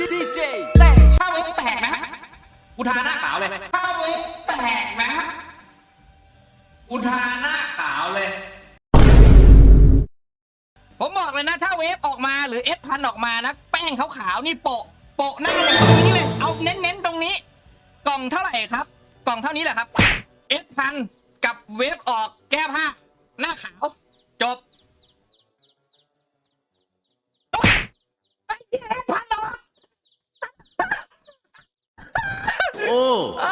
ดีเจแต่ถ้าเว็บแตกนะกูทาหน้าขาวเลยถ้าเว็บแตกนะกูทาหน้าขาวเลย ผมบอกเลยนะถ้าเวฟออกมาหรือเอฟพันออกมานะแป้งขาวๆนี่โปะโปะหน้าอย่างตรงนี้เลยเอาเน้นๆตรงนี้ กล่องเท่าไหร่ครับ กล่องเท่านี้แหละครับเอฟพันกับเวฟออกแก้ผ้าหน้าขาวจบไอ้เอฟพันออก โอ้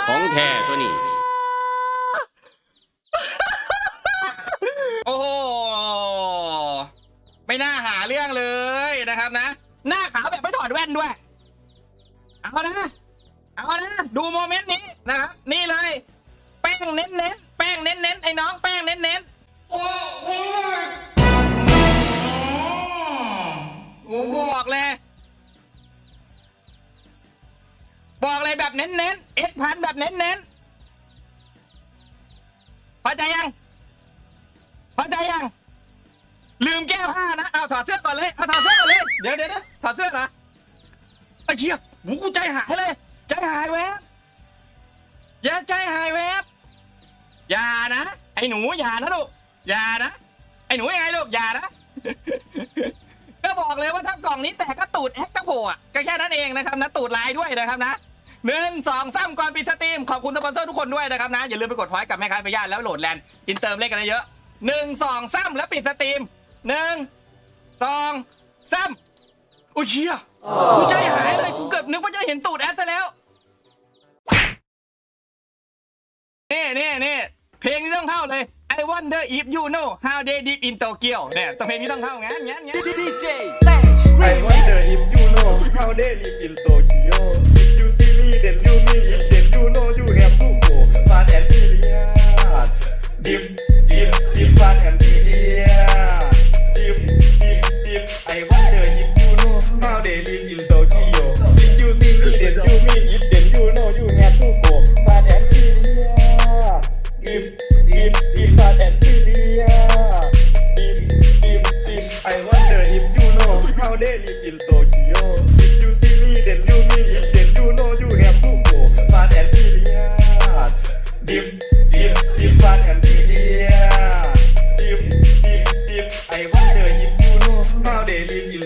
ของแท้ตัวนี้ โอ้โห ไม่น่าหาเรื่องเลยนะครับนะ หน้าขาวแบบไม่ถอดแว่นด้วย เอานะ เอานะ ดูโมเมนต์นี้นะครับ นี่เลย แป้งเน้นเน้นๆแป้งเน้นเน้นๆไอ้น้องแป้งเน้นเน้นๆโอ้โห แบบเน้นเน้นเอ็ดพันแบบเน้นเน้นๆพอใจยังพอใจยังลืมแก้ผ้านะเอาถอดเสื้อก่อนเลยเอาถอดเสื้อก่อนเลยเดี๋ยวเดี๋ยวถอดเสื้อเหรอไอ้เหี้ยหูกูใจหายเลยใจหายแวบอย่าใจหายแวบอย่านะไอ้หนูอย่านะลูกอย่านะไอ้หนูยังไงลูกอย่านะก็บอกเลยว่าถ้ากล่องนี้แตกก็ตูดแอคตะโผอ่ก็แค่นั้นเองนะครับนะตูดลายด้วยนะครับนะ หนึ่งสองสามก่อนปิดสตรีม ขอบคุณสปอนเซอร์ทุกคนด้วยนะครับนะ อย่าลืมไปกดพอยต์กับแม่ค้าไปย่านแล้วโหลดแลนด์อินเติมเล่นกันเยอะหนึ่งสองสามแล้วปิดสตรีมหนึ่งสองสามโอ้ยเชี่ยกูใจหายเลยกูเกือบนึกว่าจะเห็นตูดแอดซะแล้วนี่นี่นี่เพลงนี้ต้องเข้าเลย I wonder if you know how they deep in Tokyo เนี่ยต้องเพลงนี้ต้องเข้างั้นงั้นงั้นดีเจแต่ I wonder if you know how they live in Tokyo. Dip, dip, dip fast and furious. Dip, dip, dip. I wonder if you know how they live in Tokyo. If you see me, then you me. If then you know you have to go fast and furious. Dip, dip, dip fast and furious. Dip, dip, dip. I wonder if you know how they live in Tokyo. If you see me, then you me. If then you know sao để liêm nhiều